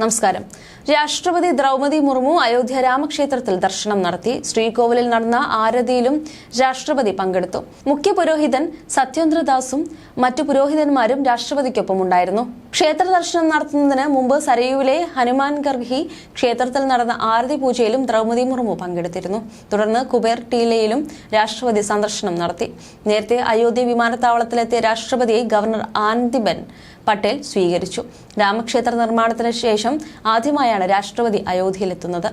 നമസ്കാരം. രാഷ്ട്രപതി ദ്രൗപതി മുർമു അയോധ്യ രാമക്ഷേത്രത്തിൽ ദർശനം നടത്തി. ശ്രീകോവിലിൽ നടന്ന ആരതിയിലും രാഷ്ട്രപതി പങ്കെടുത്തു. മുഖ്യ പുരോഹിതൻ സത്യേന്ദ്രദാസും മറ്റു പുരോഹിതന്മാരും രാഷ്ട്രപതിക്കൊപ്പം ഉണ്ടായിരുന്നു ക്ഷേത്ര ദർശനം നടത്തുന്നതിന് മുമ്പ് സരയുവിലെ ഹനുമാൻ ഗർഹി ക്ഷേത്രത്തിൽ നടന്ന ആരതി പൂജയിലും ദ്രൗപതി മുർമു പങ്കെടുത്തിരുന്നു. തുടർന്ന് കുബേർ ടീലയിലും രാഷ്ട്രപതി സന്ദർശനം നടത്തി. നേരത്തെ അയോധ്യ വിമാനത്താവളത്തിലെത്തിയ രാഷ്ട്രപതിയെ ഗവർണർ ആനന്ദിബെൻ പട്ടേൽ സ്വീകരിച്ചു. രാമക്ഷേത്ര നിർമ്മാണത്തിന് ശേഷം ആദ്യമായാണ് രാഷ്ട്രപതി അയോധ്യയിലെത്തുന്നത്.